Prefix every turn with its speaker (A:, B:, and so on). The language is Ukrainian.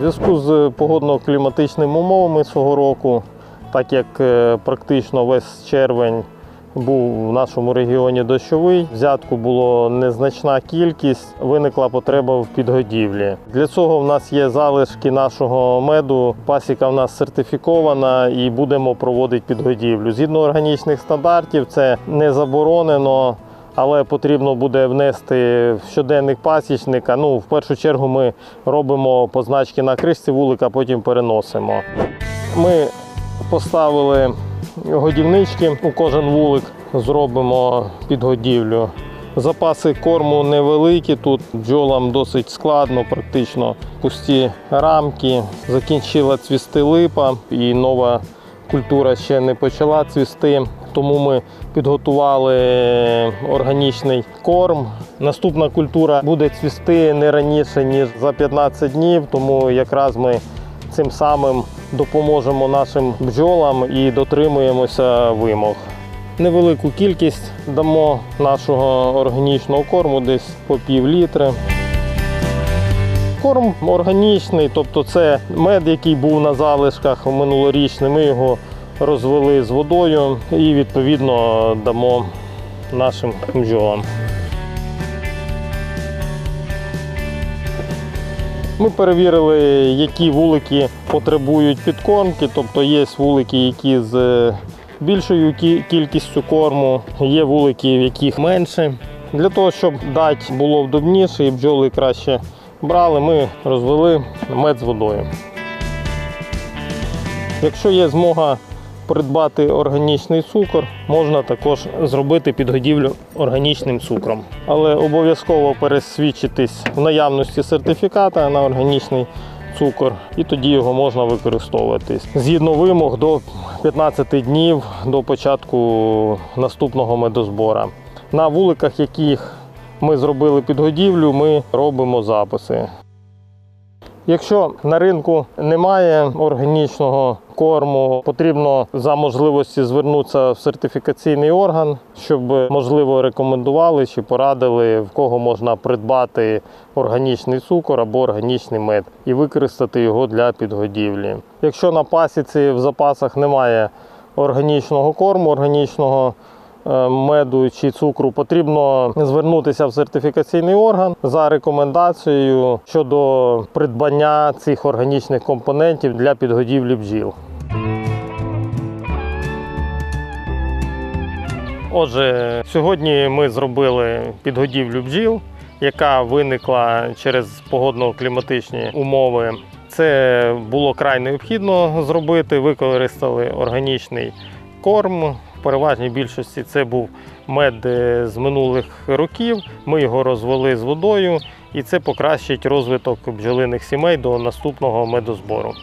A: зв'язку з погодно-кліматичними умовами цього року, так як е, практично весь червень був в нашому регіоні дощовий, взятку було незначна кількість, виникла потреба в підгодівлі. Для цього в нас є залишки нашого меду. Пасіка в нас сертифікована і будемо проводити підгодівлю. Згідно органічних стандартів, це не заборонено. Але потрібно буде внести в щоденник пасічника. Ну, в першу чергу ми робимо позначки на кришці вулика, потім переносимо. Ми поставили годівнички у кожен вулик, зробимо підгодівлю. Запаси корму невеликі, тут бджолам досить складно, практично пусті рамки. Закінчила цвісти липа і нова культура ще не почала цвісти. Тому ми підготували органічний корм. Наступна культура буде цвісти не раніше, ніж за 15 днів, тому якраз ми цим самим допоможемо нашим бджолам і дотримуємося вимог. Невелику кількість дамо нашого органічного корму, десь по пів літри. Корм органічний, тобто це мед, який був на залишках минулорічний. Ми його розвели з водою і відповідно дамо нашим бджолам. Ми перевірили, які вулики потребують підкормки, тобто є вулики, які з е, більшою кількістю корму, є вулики, в яких менше. Для того, щоб дати було вдобніше і бджоли краще брали, ми розвели мед з водою. Якщо є змога придбати органічний цукор, можна також зробити підгодівлю органічним цукром. Але обов'язково пересвідчитись в наявності сертифіката на органічний цукор, і тоді його можна використовувати. Згідно вимог до 15 днів до початку наступного медозбора. На вуликах, яких ми зробили підгодівлю, ми робимо записи. Якщо на ринку немає органічного корму, потрібно за можливості звернутися в сертифікаційний орган, щоб можливо рекомендували чи порадили, в кого можна придбати органічний цукор або органічний мед і використати його для підгодівлі. Якщо на пасіці в запасах немає органічного корму, органічного меду чи цукру, потрібно звернутися в сертифікаційний орган за рекомендацією щодо придбання цих органічних компонентів для підгодівлі бджіл. Отже, сьогодні ми зробили підгодівлю бджіл, яка виникла через погодно-кліматичні умови. Це було край необхідно зробити. Використали органічний корм. Переважній більшості це був мед е, з минулих років. Ми його розвели з водою, і це покращить розвиток бджолиних сімей до наступного медозбору.